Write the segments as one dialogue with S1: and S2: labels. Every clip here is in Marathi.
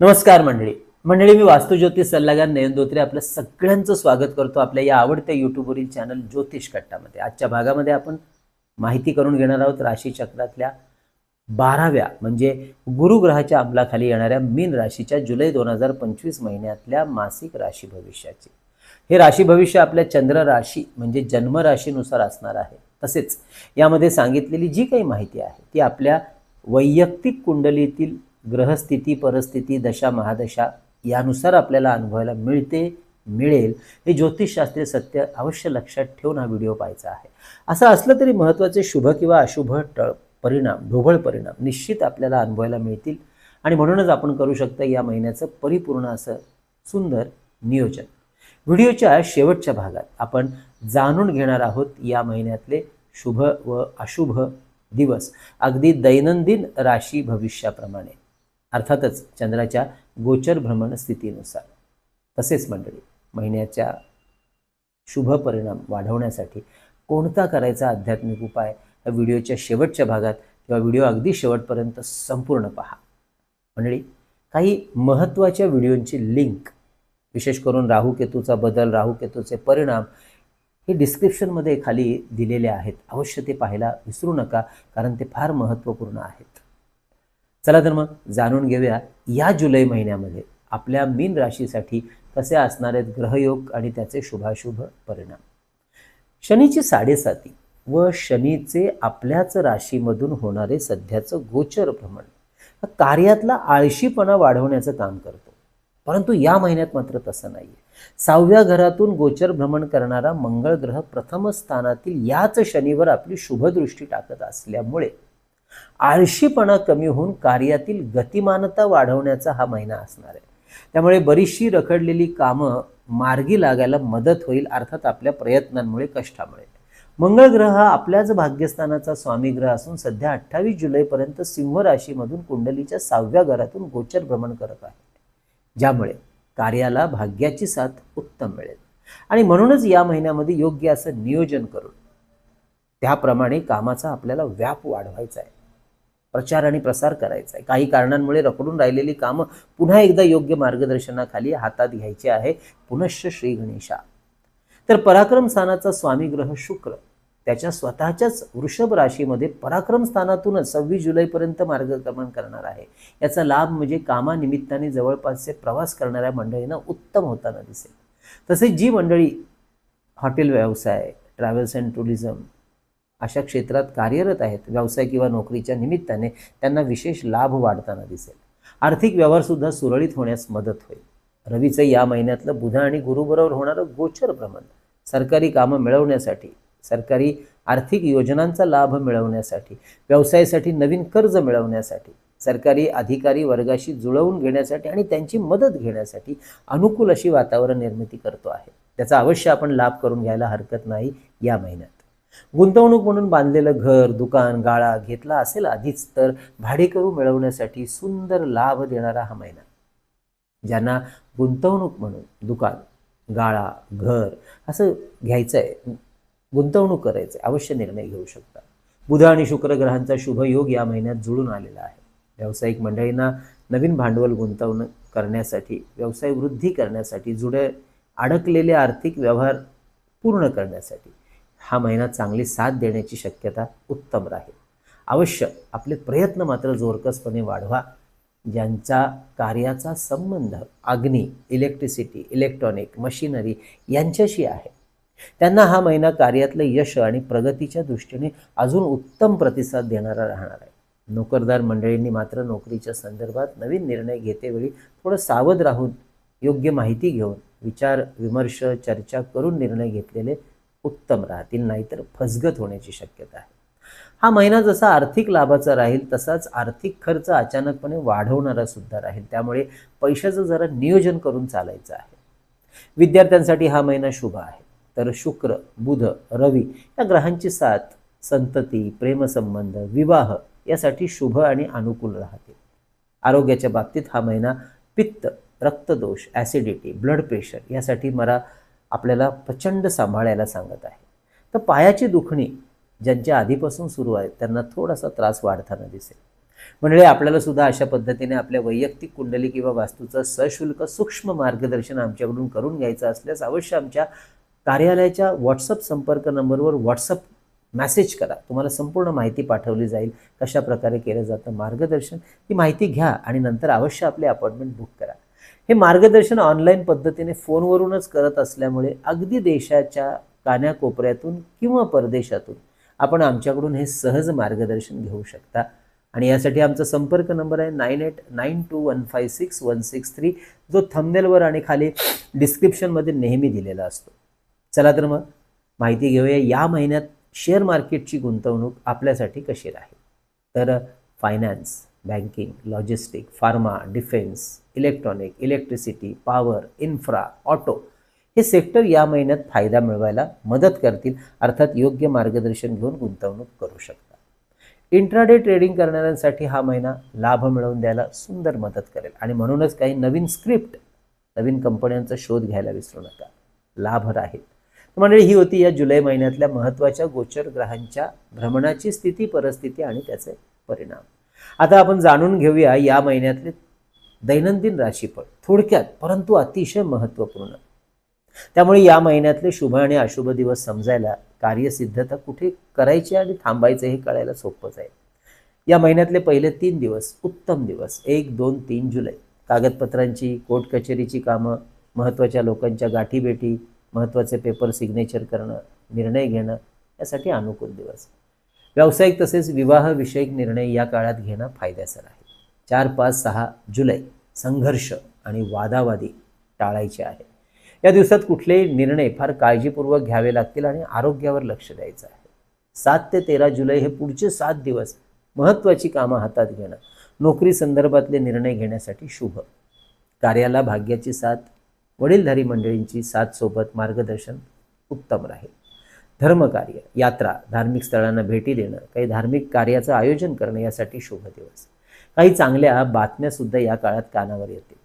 S1: नमस्कार मंडळी. मंडळी मी वास्तुज्योतिष सल्लागार नयन धोत्रे आपलं सगळ्यांचं स्वागत करतो आपल्या या आवडत्या यूट्यूबवरील चॅनल ज्योतिष कट्टामध्ये. आजच्या भागामध्ये आपण माहिती करून घेणार आहोत राशीचक्रातल्या बाराव्या म्हणजे गुरुग्रहाच्या अंमलाखाली येणाऱ्या मीन राशीच्या जुलै दोन हजार पंचवीस महिन्यातल्या मासिक राशी भविष्याची. हे राशी भविष्य आपल्या चंद्र राशी म्हणजे जन्म राशीनुसार असणार आहे. तसेच यामध्ये सांगितलेली जी काही माहिती आहे ती आपल्या वैयक्तिक कुंडलीतील ग्रहस्थिती परिस्थिती दशा महादशा यानुसार आपल्याला अनुभवायला मिळते मिळेल. हे ज्योतिषशास्त्रीय सत्य अवश्य लक्षात ठेवून हा व्हिडिओ पाहायचा आहे. असं असलं तरी महत्त्वाचे शुभ किंवा अशुभ ट परिणाम ढोबळ परिणाम निश्चित आपल्याला अनुभवायला मिळतील. आणि म्हणूनच आपण करू शकता या महिन्याचं परिपूर्ण असं सुंदर नियोजन. व्हिडिओच्या शेवटच्या भागात आपण जाणून घेणार आहोत या महिन्यातले शुभ व अशुभ दिवस. अगदी दैनंदिन राशी भविष्याप्रमाणे. अर्थातच चंद्राच्या गोचर भ्रमण स्थितीनुसार. तसेच मंडळी महिन्याच्या शुभ परिणाम वाढवण्यासाठी कोणता करायचा आध्यात्मिक उपाय या व्हिडिओच्या शेवटच्या भागात किंवा व्हिडिओ अगदी शेवटपर्यंत संपूर्ण पहा. मंडळी काही महत्त्वाच्या व्हिडिओंची लिंक विशेष करून राहू केतूचा बदल राहू केतूचे परिणाम हे डिस्क्रिप्शनमध्ये खाली दिलेले आहेत. अवश्य ते पाहायला विसरू नका कारण ते फार महत्त्वपूर्ण आहेत. चला तर मग जाणून घेऊया या जुलै महिन्यामध्ये आपल्या मीन राशीसाठी कसे असणार आहेत ग्रहयोग आणि त्याचे शुभाशुभ परिणाम. शनीची साडेसाती व शनीचे आपल्याच राशीमधून होणारे सध्याचं गोचर भ्रमण हा कार्यातला आळशीपणा वाढवण्याचं काम करतो. परंतु या महिन्यात मात्र तसं नाही सहाव्या घरातून गोचर भ्रमण करणारा मंगळ ग्रह प्रथम स्थानातील याच शनीवर आपली शुभदृष्टी टाकत असल्यामुळे आळशीपणा कमी होऊन कार्यातील गतिमानता वाढवण्याचा हा महिना असणार आहे. त्यामुळे बरीचशी रखडलेली कामं मार्गी लागायला मदत होईल अर्थात आपल्या प्रयत्नांमुळे कष्टामुळे. मंगळ ग्रह हा आपल्याच भाग्यस्थानाचा स्वामी ग्रह असून सध्या अठ्ठावीस जुलैपर्यंत सिंह राशीमधून कुंडलीच्या सहाव्या घरातून गोचर भ्रमण करत आहे. ज्यामुळे कार्याला भाग्याची साथ उत्तम मिळेल. आणि म्हणूनच या महिन्यामध्ये योग्य असं नियोजन करून त्याप्रमाणे कामाचा आपल्याला व्याप वाढवायचा आहे. प्रचार आणि प्रसार करायचा आहे काही कारणांमुळे रखडून राहिलेली कामं पुन्हा एकदा योग्य मार्गदर्शनाखाली हातात घ्यायची आहे. पुनश्च श्री गणेशा. तर पराक्रम स्थानाचा स्वामी ग्रह शुक्र. त्याच्या स्वतःच्याच वृषभ राशीमध्ये पराक्रम स्थानातूनच सव्वीस जुलैपर्यंत मार्गक्रमण करणार आहे. याचा लाभ म्हणजे कामानिमित्ताने जवळपासचे प्रवास करणाऱ्या मंडळींना उत्तम होताना दिसेल. तसेच जी मंडळी हॉटेल व्यवसाय ट्रॅव्हल्स अँड टुरिझम अशा क्षेत्रात कार्यरत आहेत व्यवसाय किंवा नोकरीच्या निमित्ताने त्यांना विशेष लाभ वाढताना दिसेल. आर्थिक व्यवहारसुद्धा सुरळीत होण्यास मदत होईल. रवीचं या महिन्यातलं बुध आणि गुरुबरोबर होणारं गोचर भ्रमण सरकारी कामं मिळवण्यासाठी सरकारी आर्थिक योजनांचा लाभ मिळवण्यासाठी व्यवसायासाठी नवीन कर्ज मिळवण्यासाठी सरकारी अधिकारी वर्गाशी जुळवून घेण्यासाठी आणि त्यांची मदत घेण्यासाठी अनुकूल अशी वातावरण निर्मिती करतो आहे. त्याचा अवश्य आपण लाभ करून घ्यायला हरकत नाही या महिन्यात. गुंतवणूक म्हणून बांधलेलं घर दुकान गाळा घेतला असेल आधीच तर भाडेकरू मिळवण्यासाठी सुंदर लाभ देणारा हा महिना. ज्यांना गुंतवणूक म्हणून दुकान गाळा घर असं घ्यायचं आहे गुंतवणूक करायचं अवश्य निर्णय घेऊ शकता. बुध आणि शुक्र ग्रहांचा शुभ योग या महिन्यात जुळून आलेला आहे. व्यावसायिक मंडळींना नवीन भांडवल गुंतवणूक करण्यासाठी व्यवसाय वृद्धी करण्यासाठी जुडे अडकलेले आर्थिक व्यवहार पूर्ण करण्यासाठी हा महिना चांगली साथ देण्याची शक्यता उत्तम राहील. अवश्य आपले प्रयत्न मात्र जोरकसपणे वाढवा. ज्यांचा कार्याचा संबंध अग्नी इलेक्ट्रिसिटी इलेक्ट्रॉनिक मशिनरी यांच्याशी आहे त्यांना हा महिना कार्यातलं यश आणि प्रगतीच्या दृष्टीने अजून उत्तम प्रतिसाद देणारा राहणार आहे. नोकरदार मंडळींनी मात्र नोकरीच्या संदर्भात नवीन निर्णय घेतेवेळी थोडं सावध राहून योग्य माहिती घेऊन विचार विमर्श चर्चा करून निर्णय घेतलेले उत्तम राहतील नाहीतर फसगत होण्याची शक्यता आहे. हा महिना जसा आर्थिक लाभाचा राहील तसाच आर्थिक खर्च अचानकपणे वाढवणारा सुद्धा राहील. त्यामुळे पैशाचं जरा नियोजन करून चालायचं आहे. विद्यार्थ्यांसाठी हा महिना शुभ आहे. तर शुक्र बुध रवी या ग्रहांची साथ संतती प्रेमसंबंध विवाह यासाठी शुभ आणि अनुकूल राहतील. आरोग्याच्या बाबतीत हा महिना पित्त रक्तदोष ॲसिडिटी ब्लड प्रेशर यासाठी मला आपल्याला प्रचंड सांभाळायला सांगत आहे. तर पायाची दुखणी ज्यांच्या आधीपासून सुरू आहे त्यांना थोडासा त्रास वाढताना दिसेल. म्हणजे आपल्याला सुद्धा अशा पद्धतीने आपल्या वैयक्तिक कुंडली किंवा वास्तूचं सशुल्क सूक्ष्म मार्गदर्शन आमच्याकडून करून घ्यायचं असल्यास अवश्य आमच्या कार्यालयाच्या व्हॉट्सअप संपर्क नंबरवर व्हॉट्सअप मॅसेज करा. तुम्हाला संपूर्ण माहिती पाठवली जाईल कशा प्रकारे केलं जातं मार्गदर्शन. ती माहिती घ्या आणि नंतर अवश्य आपले अपॉइंटमेंट बुक करा. हे मार्गदर्शन ऑनलाईन पद्धतीने फोनवरूनच करत असल्यामुळे अगदी देशाच्या कान्याकोपऱ्यातून किंवा परदेशातून आपण आमच्याकडून हे सहज मार्गदर्शन घेऊ शकता. आणि यासाठी आमचा संपर्क नंबर आहे nine eight nine two one five six one six three जो थंबनेलवर आणि खाली डिस्क्रिप्शनमध्ये नेहमी दिलेला असतो. चला तर मग माहिती घेऊया या महिन्यात शेअर मार्केटची गुंतवणूक आपल्यासाठी कशी राहील. तर finance banking logistic pharma defence electronic electricity power infra auto हे सेक्टर या महिन्यात फायदा मिळवायला मदत करतील अर्थात योग्य मार्गदर्शन घेऊन गुंतवणूक करू शकता इंट्राडे ट्रेडिंग करणाऱ्यांसाठी हा महिना लाभ मिळवून द्यायला सुंदर मदत करेल. आणि म्हणूनच काही नवीन स्क्रिप्ट नवीन कंपन्यांचा शोध घ्यायला विसरू नका. लाभ राहील. मंडळी ही होती या जुलै महिन्यातल्या महत्त्वाच्या गोचर ग्रहांच्या भ्रमणाची स्थिती परिस्थिती आणि त्याचे परिणाम. आता आपण जाणून घेऊया या महिन्यातले दैनंदिन राशीफळ. थोडक्यात परंतु अतिशय महत्त्वपूर्ण. त्यामुळे या महिन्यातले शुभ आणि अशुभ दिवस समजायला कार्यसिद्धता कुठे करायची आणि थांबायचं हे कळायला सोपं आहे या महिन्यातले पहिले तीन दिवस उत्तम दिवस. एक दोन तीन जुलै. कागदपत्रांची कोर्ट कचेरीची कामं महत्त्वाच्या लोकांच्या गाठीभेटी महत्त्वाचे पेपर सिग्नेचर करणं निर्णय घेणं यासाठी अनुकूल दिवस. व्यावसायिक तसेच विवाहविषयक निर्णय या काळात घेणं फायद्याचं आहे चार पाच सहा जुलै संघर्ष आणि वादावादी टाळायचे आहे. या दिवसात कुठलेही निर्णय फार काळजीपूर्वक घ्यावे लागतील आणि आरोग्यावर लक्ष द्यायचं आहे. सात ते तेरा जुलै हे पुढचे सात दिवस महत्त्वाची कामं हातात घेणं नोकरी संदर्भातले निर्णय घेण्यासाठी शुभ. कार्याला भाग्याची साथ वडीलधारी मंडळींची साथसोबत मार्गदर्शन उत्तम राहील. धर्मकार्य यात्रा धार्मिक स्थळांना भेटी देणं काही धार्मिक कार्याचं आयोजन करणं यासाठी शुभ दिवस. काही चांगल्या बातम्यासुद्धा या काळात कानावर येतील.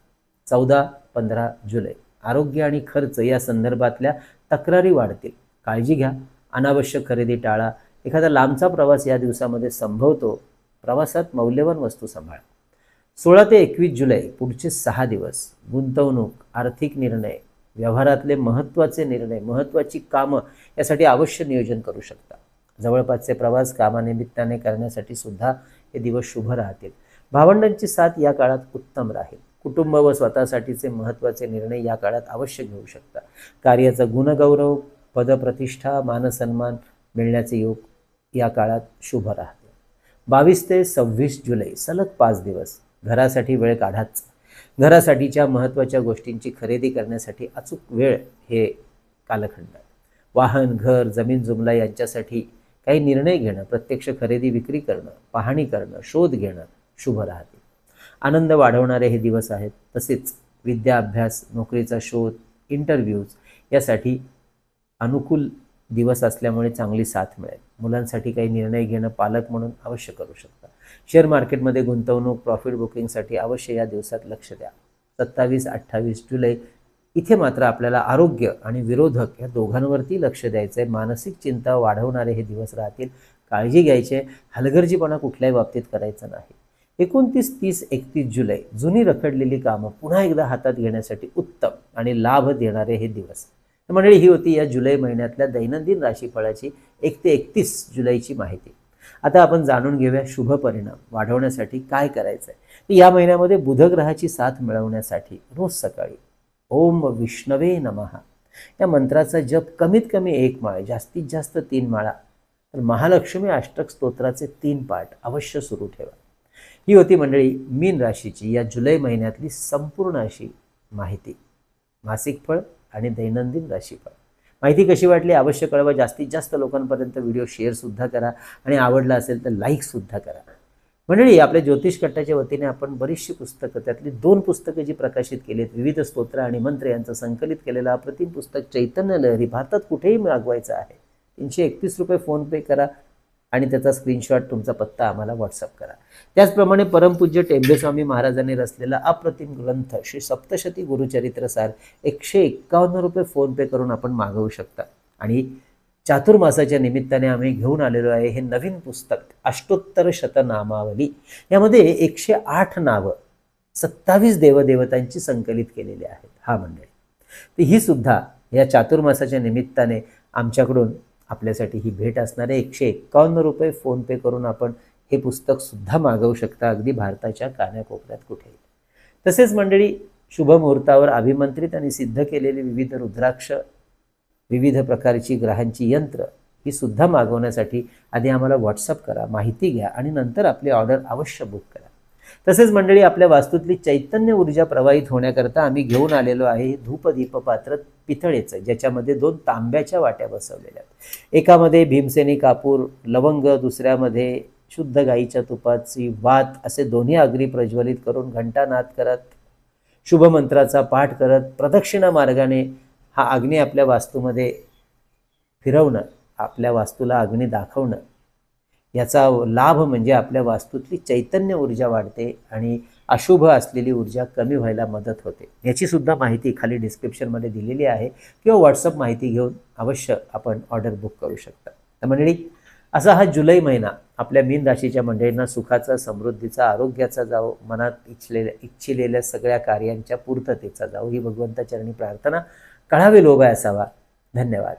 S1: चौदा पंधरा जुलै. आरोग्य आणि खर्च या संदर्भातल्या तक्रारी वाढतील. काळजी घ्या. अनावश्यक खरेदी टाळा. एखादा लांबचा प्रवास या दिवसामध्ये संभवतो. प्रवासात मौल्यवान वस्तू सांभाळा. सोळा ते एकवीस जुलै पुढचे सहा दिवस. गुंतवणूक आर्थिक निर्णय. व्यवहारातले महत्त्वाचे निर्णय महत्त्वाची कामं यासाठी अवश्य नियोजन करू शकता. जवळपासचे प्रवास कामानिमित्ताने करण्यासाठी सुद्धा हे दिवस शुभ राहतील. भावंडांची साथ या काळात उत्तम राहील. कुटुंब व स्वतःसाठीचे महत्त्वाचे निर्णय या काळात अवश्य घेऊ शकता. कार्याचा गुणगौरव पदप्रतिष्ठा मानसन्मान मिळण्याचे योग या काळात शुभ राहते बावीस ते सव्वीस जुलै सलग पाच दिवस. घरासाठी वेळ काढाच. घरासाठीच्या महत्त्वाच्या गोष्टींची खरेदी करण्यासाठी अचूक वेळ हे कालखंड. वाहन घर जमीन जुमला यांच्यासाठी काही निर्णय घेणं प्रत्यक्ष खरेदी विक्री करणं पाहणी करणं शोध घेणं शुभ राहते. आनंद वाढवणारे हे दिवस आहेत. तसेच विद्या अभ्यास नोकरीचा शोध इंटरव्ह्यूज यासाठी अनुकूल दिवस असल्यामुळे चांगली साथ मिळेल. मुलांसाठी काही निर्णय घेणं पालक म्हणून अवश्य करू शकता. शेअर मार्केटमध्ये गुंतवणूक प्रॉफिट बुकिंगसाठी अवश्य या दिवसात लक्ष द्या. सत्तावीस अठ्ठावीस जुलै इथे मात्र आपल्याला आरोग्य आणि विरोधक या दोघांवरती लक्ष द्यायचं आहे मानसिक चिंता वाढवणारे हे दिवस राहतील. काळजी घ्यायची आहे. हलगर्जीपणा कुठल्याही बाबतीत करायचं नाही. एकोणतीस तीस एकतीस जुलै जुनी रखडलेली कामं पुन्हा एकदा हातात घेण्यासाठी उत्तम आणि लाभ देणारे हे दिवस. मंडळी ही होती या जुलै महिन्यातल्या दैनंदिन राशीफळाची एक ते एकतीस जुलैची माहिती. आता आपण जाणून घेऊया शुभ परिणाम वाढवण्यासाठी काय करायचं आहे या महिन्यामध्ये बुधग्रहाची साथ मिळवण्यासाठी रोज सकाळी ओम विष्णवे नमहा या मंत्राचा जप कमीत कमी एक माळ जास्तीत जास्त तीन माळा. तर महालक्ष्मी अष्टक स्तोत्राचे तीन पाठ अवश्य सुरू ठेवा. ही होती मंडळी मीन राशीची या जुलै महिन्यातली संपूर्ण अशी माहिती. मासिक फळ आणि दैनंदिन राशीफळ. माहिती कशी वाटली? अवश्य कळवा. जास्तीत जास्त लोकांपर्यंत व्हिडिओ शेअरसुद्धा करा आणि आवडला असेल तर लाईकसुद्धा करा. मंडळी आपल्या ज्योतिष कट्टाच्या वतीने आपण बरीचशी पुस्तकं त्यातली दोन पुस्तकं जी प्रकाशित केली आहेत विविध स्तोत्र आणि मंत्र यांचं संकलित केलेलं अप्रतिम पुस्तक चैतन्य लहरी भारतात कुठेही मागवायचं आहे. तीनशे एकतीस रुपये फोनपे करा. आणि त्याचा स्क्रीनशॉट तुमचा पत्ता आम्हाला व्हॉट्सअप करा. त्याचप्रमाणे परमपूज्य टेंबेस्वामी महाराजांनी रचलेला अप्रतिम ग्रंथ श्री सप्तशती गुरुचरित्रसार एकशे एक्कावन्न रुपये फोनपे करून आपण मागवू शकता. आणि चातुर्मासाच्या निमित्ताने आम्ही घेऊन आलेलो आहे हे नवीन पुस्तक अष्टोत्तर शतनामावली. यामध्ये एकशे आठ नावं सत्तावीस देवदेवतांची संकलित केलेली आहेत. हा मंडळी. तर ही सुद्धा या चातुर्मासाच्या निमित्ताने आमच्याकडून आपल्यासाठी ही भेट असणारे एकशे एक्कावन्न रुपये फोनपे करून आपण हे पुस्तकसुद्धा मागवू शकता अगदी भारताच्या कानाकोपऱ्यात कुठेही. तसेच मंडळी शुभमुहूर्तावर अभिमंत्रित आणि सिद्ध केलेली विविध रुद्राक्ष विविध प्रकारची ग्रहांची यंत्र ही सुद्धा मागवण्यासाठी आधी आम्हाला व्हॉट्सअप करा माहिती घ्या आणि नंतर आपली ऑर्डर अवश्य बुक करा. तसेच मंडळी आपल्या वास्तूतली चैतन्य ऊर्जा प्रवाहित होण्याकरता आम्ही घेऊन आलेलो आहे धूप धूपदीप पात्र पितळेचं ज्याच्यामध्ये दोन तांब्याच्या वाट्या बसवलेल्या आहेत. एकामध्ये भीमसेनी कापूर लवंग दुसऱ्यामध्ये शुद्ध गाईच्या तुपाची वात असे दोन्ही अग्नी प्रज्वलित करून घंटानाद करत शुभमंत्राचा पाठ करत प्रदक्षिणा मार्गाने हा अग्नी आपल्या वास्तूमध्ये फिरवणं आपल्या वास्तूला अग्नी दाखवणं याचा लाभ म्हणजे आपल्या वास्तूतली चैतन्य ऊर्जा वाढते आणि अशुभ असलेली ऊर्जा कमी व्हायला मदत होते. याचीसुद्धा माहिती खाली डिस्क्रिप्शनमध्ये दिलेली आहे किंवा व्हॉट्सअप माहिती घेऊन अवश्य आपण ऑर्डर बुक करू शकता. तर मंडळी असा हा जुलै महिना आपल्या मीन राशीच्या मंडळींना सुखाचा समृद्धीचा आरोग्याचा जावो मनात इच्छलेल्या इच्छिलेल्या सगळ्या कार्यांच्या पूर्ततेचा जावो. ही भगवंताचरणी प्रार्थना. कळावे लोभ हो असावा. धन्यवाद.